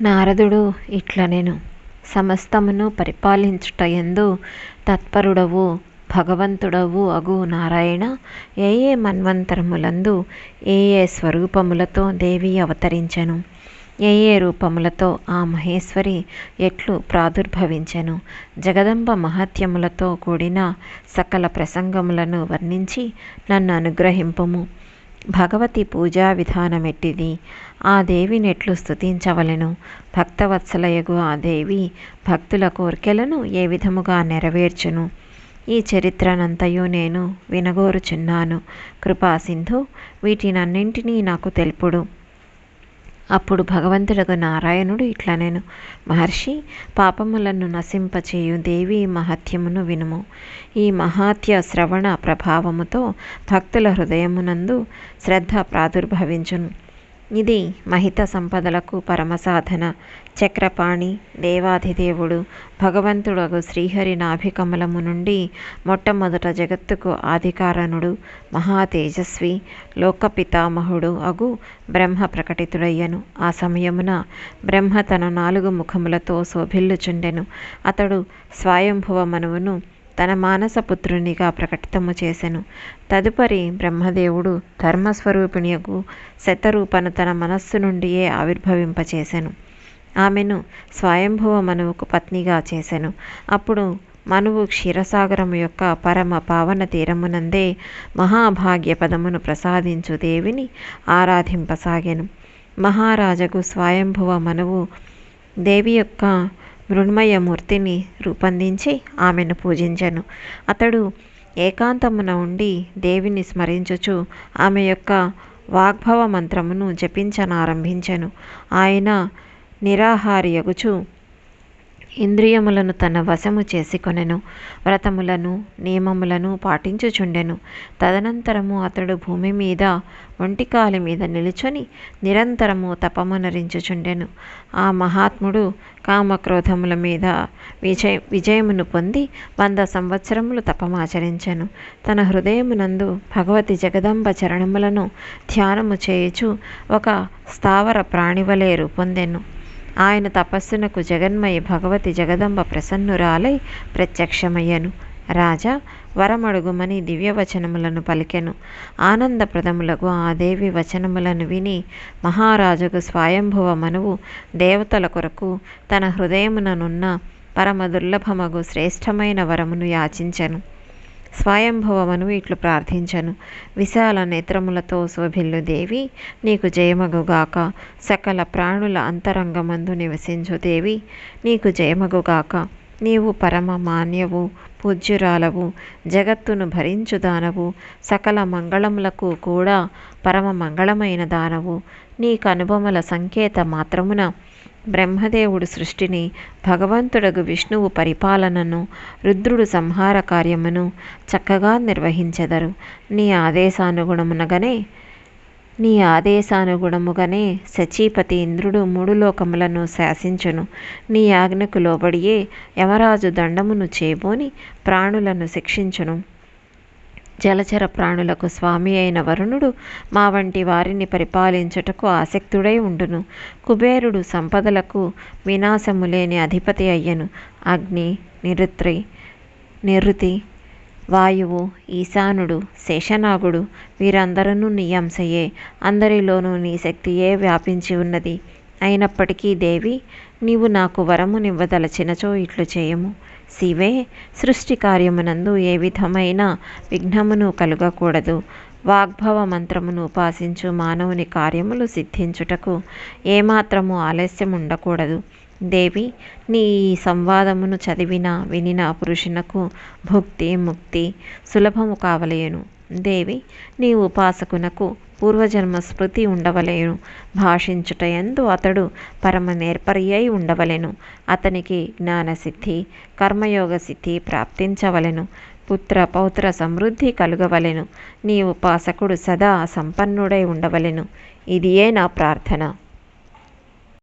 నారదుడు ఇట్ల నేను సమస్తమును పరిపాలించుట ఎందు తత్పరుడవు భగవంతుడవు అగు నారాయణ. ఏ ఏ మన్వంతరములందు ఏ ఏ స్వరూపములతో దేవి అవతరించెను? ఏ ఏ రూపములతో ఆ మహేశ్వరి ఎట్లు ప్రాదుర్భవించెను? జగదంబ మహత్యములతో కూడిన సకల ప్రసంగములను వర్ణించి నన్ను అనుగ్రహింపము. భగవతి పూజా విధానమెట్టిది ఆ దేవినెట్లు స్తుతించవలెను? భక్తవత్సలయగు ఆ దేవి భక్తుల కోర్కెలను ఏ విధముగా నెరవేర్చును? ఈ చరిత్రనంతయు నేను వినగోరుచున్నాను. కృపాసింధు వీటినన్నింటినీ నాకు తెలుపుడు. అప్పుడు భగవంతుడకు నారాయణుడు ఇట్లా నేను మహర్షి పాపములను నశింపచేయు దేవి మహత్యమును వినుము. ఈ మహాత్య శ్రవణ ప్రభావముతో భక్తుల హృదయమునందు శ్రద్ధ ప్రాదుర్భవించును. ఇది మహిత సంపదలకు పరమసాధన చక్రపాణి దేవాధిదేవుడు భగవంతుడగు శ్రీహరి నాభికమలము నుండి మొట్టమొదట జగత్తుకు ఆధికారణుడు మహా తేజస్వి లోకపితామహుడు అగు బ్రహ్మ ప్రకటితుడయ్యను. ఆ సమయమున బ్రహ్మ తన నాలుగు ముఖములతో శోభిల్లుచుండెను. అతడు స్వయంభువ మనువును తన మానసపుత్రునిగా ప్రకటితము చేసెను. తదుపరి బ్రహ్మదేవుడు ధర్మస్వరూపిణియకు శతరూపను తన మనస్సు నుండియే ఆవిర్భవింపచేసెను. ఆమెను స్వయంభువ మనువుకు పత్నిగా చేసెను. అప్పుడు మనువు క్షీరసాగరము యొక్క పరమ పావన తీరమునందే మహాభాగ్య పదమును ప్రసాదించు దేవిని ఆరాధింపసాగెను. మహారాజకు స్వయంభువ మనువు దేవి యొక్క మృణ్మయ మూర్తిని రూపొందించి ఆమెను పూజించెను. అతడు ఏకాంతమున ఉండి దేవిని స్మరించుచు ఆమె యొక్క వాగ్భవ మంత్రమును జపించనారంభించెను. ఆయన నిరాహారియగుచు ఇంద్రియములను తన వశము చేసుకొనెను వ్రతములను నియమములను పాటించుచుండెను. తదనంతరము అతడు భూమి మీద ఒంటికాలి మీద నిలుచొని నిరంతరము తపమునరించుచుండెను ఆ మహాత్ముడు కామక్రోధముల మీద విజయ విజయమును పొంది వంద సంవత్సరములు తపమాచరించెను. తన హృదయమునందు భగవతి జగదంబ చరణములను ధ్యానము చేయుచు ఒక స్థావర ప్రాణివలే రూపొందెను. ఆయన తపస్సునకు జగన్మయ భగవతి జగదంబ ప్రసన్నురాలై ప్రత్యక్షమయ్యను. రాజా వరమడుగుమని దివ్యవచనములను పలికెను. ఆనందప్రదములకు ఆ దేవి వచనములను విని మహారాజుకు స్వయంభువ మనువు దేవతల కొరకు తన హృదయముననున్న పరమ దుర్లభమగు శ్రేష్టమైన వరమును యాచించెను. స్వయంభవమను ఇట్లు ప్రార్థించను. విశాల నేత్రములతో శోభిల్లు దేవి నీకు జయమగుగాక. సకల ప్రాణుల అంతరంగమందు నివసించు దేవి నీకు జయమగుగాక. నీవు పరమ మాన్యవు పూజ్యురాలవు జగత్తును భరించు దానవు సకల మంగళములకు కూడా పరమ మంగళమైన దానవు. నీకు అనుభవముల సంకేత మాత్రమున బ్రహ్మదేవుడు సృష్టిని భగవంతుడగు విష్ణువు పరిపాలనను రుద్రుడు సంహార కార్యమును చక్కగా నిర్వహించెదరు. నీ ఆదేశానుగుణమునగనే నీ ఆదేశానుగుణముగానే సచీపతి ఇంద్రుడు మూడు లోకములను శాసించును. నీ ఆజ్ఞకు లోబడియే యమరాజు దండమును చేబోని ప్రాణులను శిక్షించును. జలచర ప్రాణులకు స్వామి అయిన వరుణుడు మా వంటి వారిని పరిపాలించుటకు ఆసక్తుడై ఉండును. కుబేరుడు సంపదలకు వినాశము లేని అధిపతి అయ్యను. అగ్ని నిరుత్రి నిరుతి వాయువు ఈశానుడు శేషనాగుడు వీరందరూ నీ అంశయే. అందరిలోనూ నీ శక్తియే వ్యాపించి ఉన్నది. అయినప్పటికీ దేవి నీవు నాకు వరమునివ్వదలచినచో ఇట్లు చేయము. శివే సృష్టి కార్యమునందు ఏ విధమైన విఘ్నమును కలుగకూడదు. వాగ్భవ మంత్రమును ఉపాసించు మానవుని కార్యములు సిద్ధించుటకు ఏమాత్రము ఆలస్యం ఉండకూడదు దేవి నీ ఈ సంవాదమును చదివిన వినిన పురుషునకు భుక్తి ముక్తి సులభము కావలేను. దేవి నీ ఉపాసకునకు పూర్వజన్మ స్మృతి ఉండవలేను. భాషించుట ఎందు అతడు పరమ నేర్పరి అయి ఉండవలెను. అతనికి జ్ఞానసిద్ధి కర్మయోగ సిద్ధి ప్రాప్తించవలెను. పుత్ర పౌత్ర సమృద్ధి కలుగవలెను. నీ ఉపాసకుడు సదా సంపన్నుడై ఉండవలెను. ఇదియే నా ప్రార్థన.